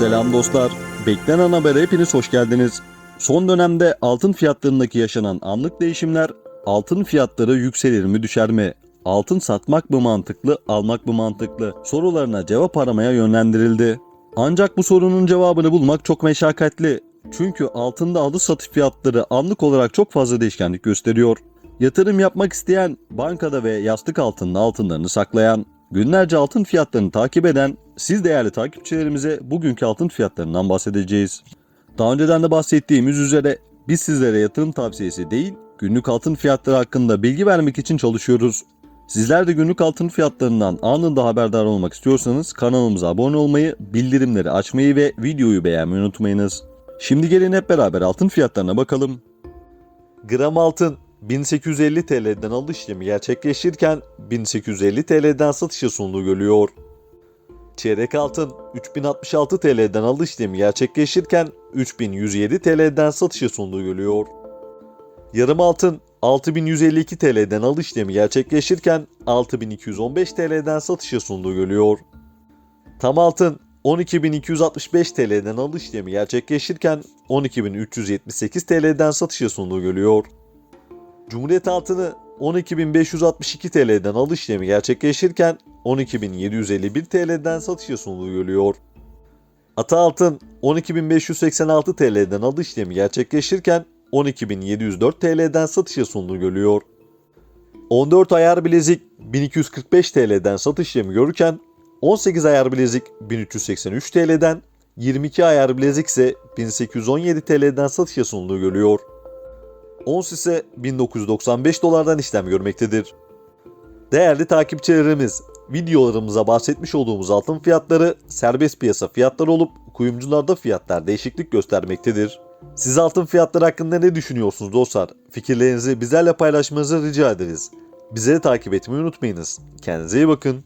Selam dostlar. Beklenen habere hepiniz hoş geldiniz. Son dönemde altın fiyatlarındaki yaşanan anlık değişimler, altın fiyatları yükselir mi düşer mi? Altın satmak mı mantıklı, almak mı mantıklı? Sorularına cevap aramaya yönlendirildi. Ancak bu sorunun cevabını bulmak çok meşakkatli. Çünkü altında alış satış fiyatları anlık olarak çok fazla değişkenlik gösteriyor. Yatırım yapmak isteyen, bankada ve yastık altında altınlarını saklayan, günlerce altın fiyatlarını takip eden siz değerli takipçilerimize bugünkü altın fiyatlarından bahsedeceğiz. Daha önceden de bahsettiğimiz üzere biz sizlere yatırım tavsiyesi değil, günlük altın fiyatları hakkında bilgi vermek için çalışıyoruz. Sizler de günlük altın fiyatlarından anında haberdar olmak istiyorsanız kanalımıza abone olmayı, bildirimleri açmayı ve videoyu beğenmeyi unutmayınız. Şimdi gelin hep beraber altın fiyatlarına bakalım. Gram altın 1850 TL'den alış işlemi gerçekleşirken 1850 TL'den satışa sunduğu görülüyor. Çeyrek altın 3066 TL'den alış işlemi gerçekleşirken 3107 TL'den satışa sunduğu görülüyor. Yarım altın 6152 TL'den alış işlemi gerçekleşirken 6215 TL'den satışa sunduğu görülüyor. Tam altın 12265 TL'den alış işlemi gerçekleşirken 12378 TL'den satışa sunduğu görülüyor. Cumhuriyet altını 12.562 TL'den alış işlemi gerçekleşirken 12.751 TL'den satışa sunduğu görülüyor. Ata altın 12.586 TL'den alış işlemi gerçekleşirken 12.704 TL'den satışa sunduğu görülüyor. 14 ayar bilezik 1245 TL'den satış işlemi görürken 18 ayar bilezik 1383 TL'den 22 ayar bilezik ise 1817 TL'den satışa sunduğu görülüyor. Ons ise 1995 dolardan işlem görmektedir. Değerli takipçilerimiz, videolarımıza bahsetmiş olduğumuz altın fiyatları serbest piyasa fiyatları olup kuyumcularda fiyatlar değişiklik göstermektedir. Siz altın fiyatları hakkında ne düşünüyorsunuz dostlar? Fikirlerinizi bizlerle paylaşmanızı rica ederiz. Bizleri takip etmeyi unutmayınız. Kendinize iyi bakın.